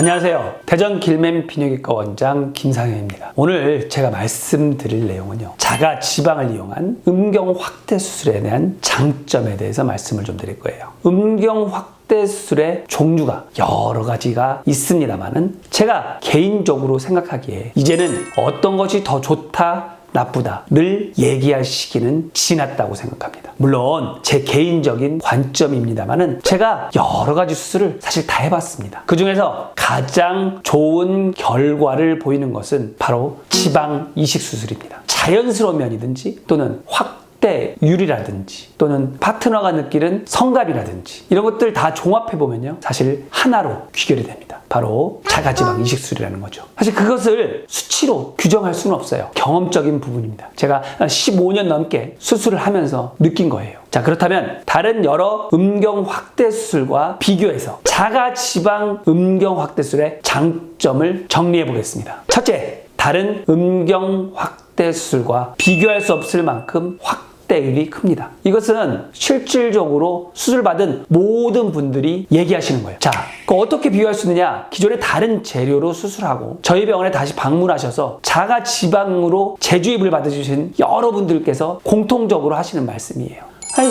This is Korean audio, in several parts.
안녕하세요. 대전 길맨 비뇨기과 원장 김상현입니다. 오늘 제가 말씀드릴 내용은요. 자가 지방을 이용한 음경 확대 수술에 대한 장점에 대해서 말씀을 좀 드릴 거예요. 음경 확대 수술의 종류가 여러 가지가 있습니다만은 제가 개인적으로 생각하기에 이제는 어떤 것이 더 좋다 나쁘다 를 얘기할 시기는 지났다고 생각합니다. 물론 제 개인적인 관점입니다만은 제가 여러 가지 수술을 사실 다 해봤습니다. 그 중에서 가장 좋은 결과를 보이는 것은 바로 지방 이식 수술입니다. 자연스러운 면이든지 또는 확 확대율이라든지 또는 파트너가 느끼는 성갑이라든지 이런 것들 다 종합해 보면요. 사실 하나로 귀결이 됩니다. 바로 자가지방 이식술이라는 거죠. 사실 그것을 수치로 규정할 수는 없어요. 경험적인 부분입니다. 제가 15년 넘게 수술을 하면서 느낀 거예요. 자 그렇다면 다른 여러 음경 확대 수술과 비교해서 자가 지방 음경 확대 수술의 장점을 정리해 보겠습니다. 첫째 다른 음경 확대 수술과 비교할 수 없을 만큼 확확 대율이 큽니다. 이것은 실질적으로 수술받은 모든 분들이 얘기하시는 거예요. 자, 그 어떻게 비교할 수 있느냐? 기존의 다른 재료로 수술하고 저희 병원에 다시 방문하셔서 자가 지방으로 재주입을 받으신 여러분들께서 공통적으로 하시는 말씀이에요. 아니,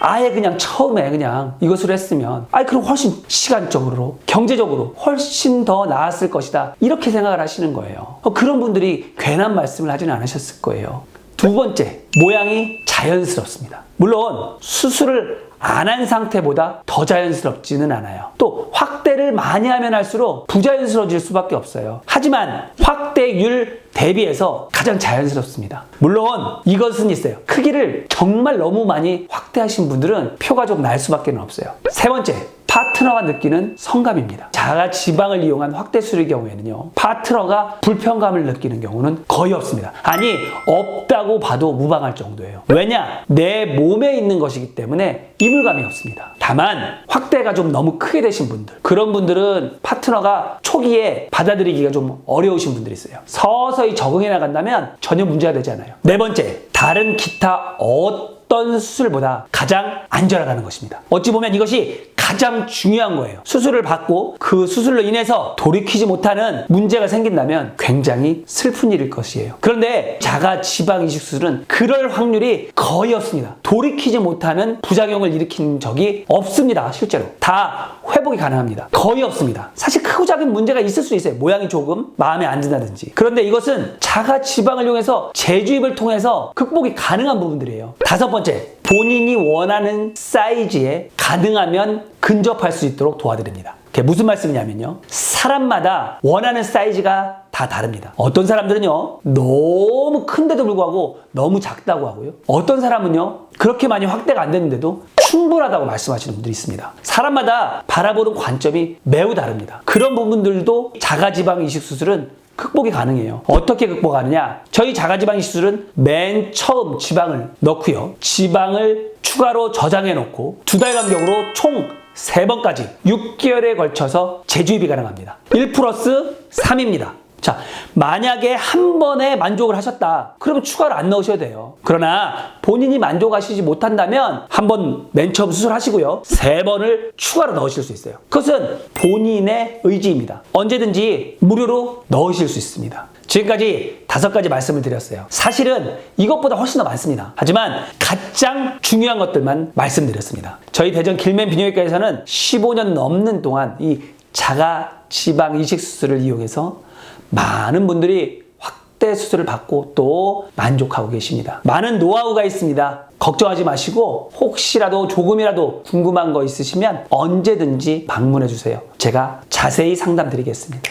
아예 그냥 처음에 그냥 이것을 했으면 아이 그럼 훨씬 시간적으로 경제적으로 훨씬 더 나았을 것이다 이렇게 생각을 하시는 거예요 어, 그런 분들이 괜한 말씀을 하지는 않으셨을 거예요 두 번째 모양이 자연스럽습니다 물론 수술을 안 한 상태보다 더 자연스럽지는 않아요. 또 확대를 많이 하면 할수록 부자연스러워질 수밖에 없어요. 하지만 확대율 대비해서 가장 자연스럽습니다. 물론 이것은 있어요. 크기를 정말 너무 많이 확대하신 분들은 표가 좀 날 수밖에 없어요. 세 번째, 파트너가 느끼는 성감입니다. 자가 지방을 이용한 확대술의 경우에는요, 파트너가 불편감을 느끼는 경우는 거의 없습니다. 아니, 없다고 봐도 무방할 정도예요. 왜냐? 내 몸에 있는 것이기 때문에 이물감이 없습니다. 다만, 확대가 좀 너무 크게 되신 분들, 그런 분들은 파트너가 초기에 받아들이기가 좀 어려우신 분들이 있어요. 서서히 적응해 나간다면 전혀 문제가 되지 않아요. 네 번째, 다른 기타 어떤 수술보다 가장 안전하다는 것입니다. 어찌 보면 이것이 가장 중요한 거예요. 수술을 받고 그 수술로 인해서 돌이키지 못하는 문제가 생긴다면 굉장히 슬픈 일일 것이에요. 그런데 자가 지방 이식 수술은 그럴 확률이 거의 없습니다. 돌이키지 못하는 부작용을 일으킨 적이 없습니다. 실제로. 다 회복이 가능합니다. 거의 없습니다. 사실 크고 작은 문제가 있을 수 있어요. 모양이 조금 마음에 안 든다든지. 그런데 이것은 자가 지방을 이용해서 재주입을 통해서 극복이 가능한 부분들이에요. 다섯 번째, 본인이 원하는 사이즈에 가능하면 근접할 수 있도록 도와드립니다. 그게 무슨 말씀이냐면요. 사람마다 원하는 사이즈가 다 다릅니다. 어떤 사람들은요, 너무 큰데도 불구하고 너무 작다고 하고요. 어떤 사람은요, 그렇게 많이 확대가 안 됐는데도 충분하다고 말씀하시는 분들이 있습니다. 사람마다 바라보는 관점이 매우 다릅니다. 그런 부분들도 자가지방 이식 수술은 극복이 가능해요. 어떻게 극복하느냐? 저희 자가지방 수술은 맨 처음 지방을 넣고요. 지방을 추가로 저장해 놓고 두 달 간격으로 총 3번까지 6개월에 걸쳐서 재주입이 가능합니다. 1 플러스 3입니다. 자, 만약에 한 번에 만족을 하셨다. 그러면 추가로 안 넣으셔야 돼요. 그러나 본인이 만족하시지 못한다면 한 번 맨 처음 수술하시고요. 세 번을 추가로 넣으실 수 있어요. 그것은 본인의 의지입니다. 언제든지 무료로 넣으실 수 있습니다. 지금까지 다섯 가지 말씀을 드렸어요. 사실은 이것보다 훨씬 더 많습니다. 하지만 가장 중요한 것들만 말씀드렸습니다. 저희 대전 길맨 비뇨기과에서는 15년 넘는 동안 이 자가 지방 이식 수술을 이용해서 많은 분들이 확대 수술을 받고 또 만족하고 계십니다. 많은 노하우가 있습니다. 걱정하지 마시고 혹시라도 조금이라도 궁금한 거 있으시면 언제든지 방문해 주세요. 제가 자세히 상담 드리겠습니다.